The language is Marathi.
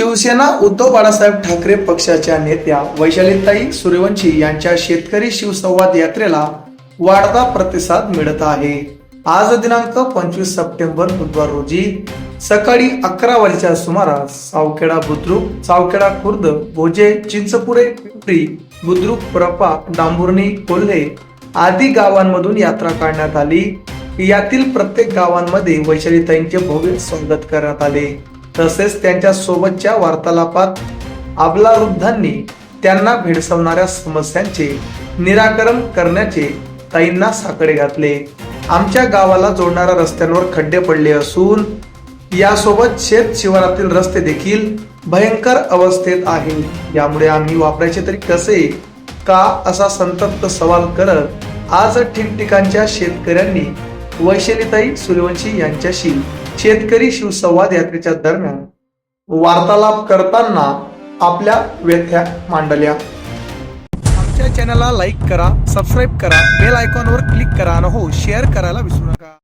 शिवसेना उद्धव बाळासाहेब ठाकरे पक्षाच्या नेत्या वैशालीताई सूर्यवंशी यांच्या शेतकरी शिवसंवाद यात्रेला वाढता प्रतिसाद मिळत आहे. आज दिनांक पंचवीस सप्टेंबर बुधवार रोजी सकाळी अकरा वाजेच्या सुमारास सावखेडा बुद्रुक सावखेडा खुर्द भोजे चिंचपुरे पिंपरी बुद्रुक प्रपा डांबुर्णी कोल्हे आदी गावांमधून यात्रा काढण्यात आली. यातील प्रत्येक गावांमध्ये वैशालीताईंचे भव्य स्वागत करण्यात आले. तसेच त्यांच्या सोबतच्या वार्तालापात आपला वृद्धांनी त्यांना भेडसावणाऱ्या समस्यांचे निराकरण करण्याचे ताईंना साकडे घातले. आमच्या गावाला जोडणाऱ्या रस्त्यांवर खड्डे पडले असून यासोबत शेत शिवारातील रस्ते देखील भयंकर अवस्थेत आहेत यामुळे आम्ही वापरायचे तरी कसे? का असा संतप्त सवाल करत आज ठिकठिकाणच्या शेतकऱ्यांनी वैशालीताई सूर्यवंशी यांच्याशी शेतकरी शिवसंवाद यात्रेच्या दरम्यान वार्तालाप करताना आपल्या व्यथ्या मांडल्या. आमच्या चॅनलला लाईक करा सबस्क्राईब करा बेल आयकॉनवर क्लिक करा आणि हो शेअर करायला विसरू नका.